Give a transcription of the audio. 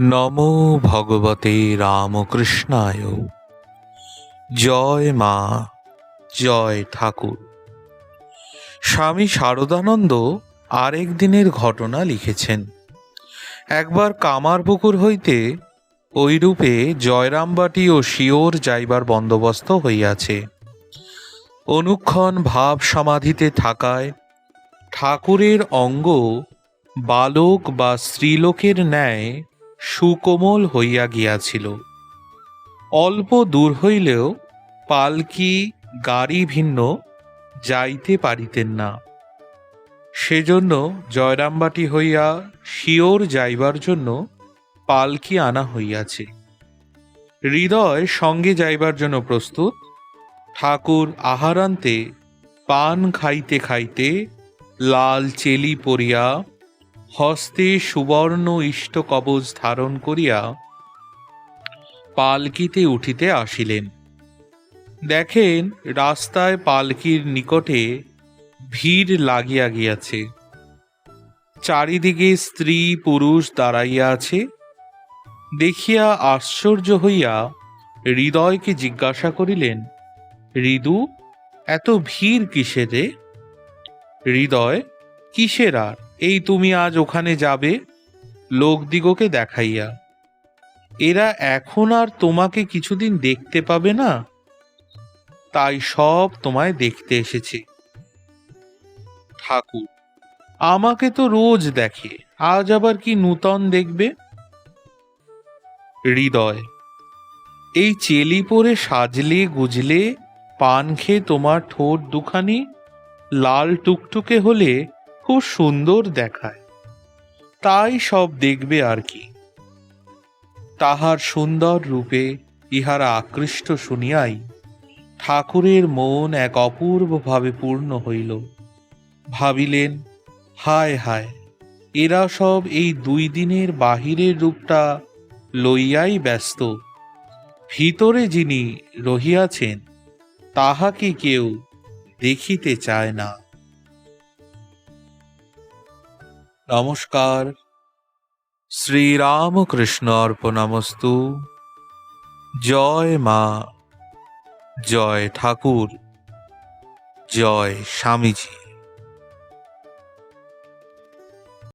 নমো ভগবতে রামকৃষ্ণায়। জয় মা, জয় ঠাকুর। স্বামী শারদানন্দ আরেক দিনের ঘটনা লিখেছেন। একবার কামারপুকুর হইতে ঐরূপে জয়রামবাটি ও শিওর যাইবার বন্দোবস্ত হইয়াছে। অনুক্ষণ ভাব সমাধিতে থাকায় ঠাকুরের অঙ্গ বালক বা স্ত্রীলোকের ন্যায় সুকোমল হইয়া গিয়াছিল। অল্প দূর হইলেও পালকি গাড়ি ভিন্ন যাইতে পারিতেন না। সেজন্য জয়রামবাটি হইয়া শিওর যাইবার জন্য পালকি আনা হইয়াছে। হৃদয় সঙ্গে যাইবার জন্য প্রস্তুত, ঠাকুর আহারান্তে পান খাইতে খাইতে লাল চেলি পরিয়া হস্তে সুবর্ণ ইষ্ট কবচ ধারণ করিয়া পালকিতে উঠিতে আসিলেন। দেখেন, রাস্তায় পালকির নিকটে ভিড় লাগিয়া গিয়াছে। চারিদিকে স্ত্রী পুরুষ দাঁড়াইয়া আছে। দেখিয়া আশ্চর্য হইয়া হৃদয়কে জিজ্ঞাসা করিলেন হৃদু এত ভিড় কিসের হৃদয় কিসের আর? এই তুমি আজ ওখানে যাবে? লোকদিগকে দেখাইয়া। এরা এখন আর তোমাকে কিছুদিন দেখতে পাবে না? তাই সব তোমায় দেখতে এসেছে। ঠাকুর, আমাকে তো রোজ দেখে, আজ আবার কি নূতন দেখবে? হৃদয়, এই চেলি পরে সাজলে গুজলে, পান খেয়ে তোমার ঠোঁট দুখানি, লাল টুকটুকে হলে খুব সুন্দর দেখায়। তাই সব দেখবে আর কি। তাহার সুন্দর রূপে ইহারা আকৃষ্ট শুনিয়াই ঠাকুরের মন এক অপূর্বভাবে পূর্ণ হইল। ভাবিলেন, হায় হায়, এরা সব এই দুই দিনের বাহিরের রূপটা লইয়াই ব্যস্ত। ভিতরে যিনি রহিয়াছেন, তাহাকে কেউ দেখিতে চায় না। নমস্কার। শ্রীরামকৃষ্ণ অর্পণামস্তু। জয় মা। জয় ঠাকুর। জয় স্বামীজি।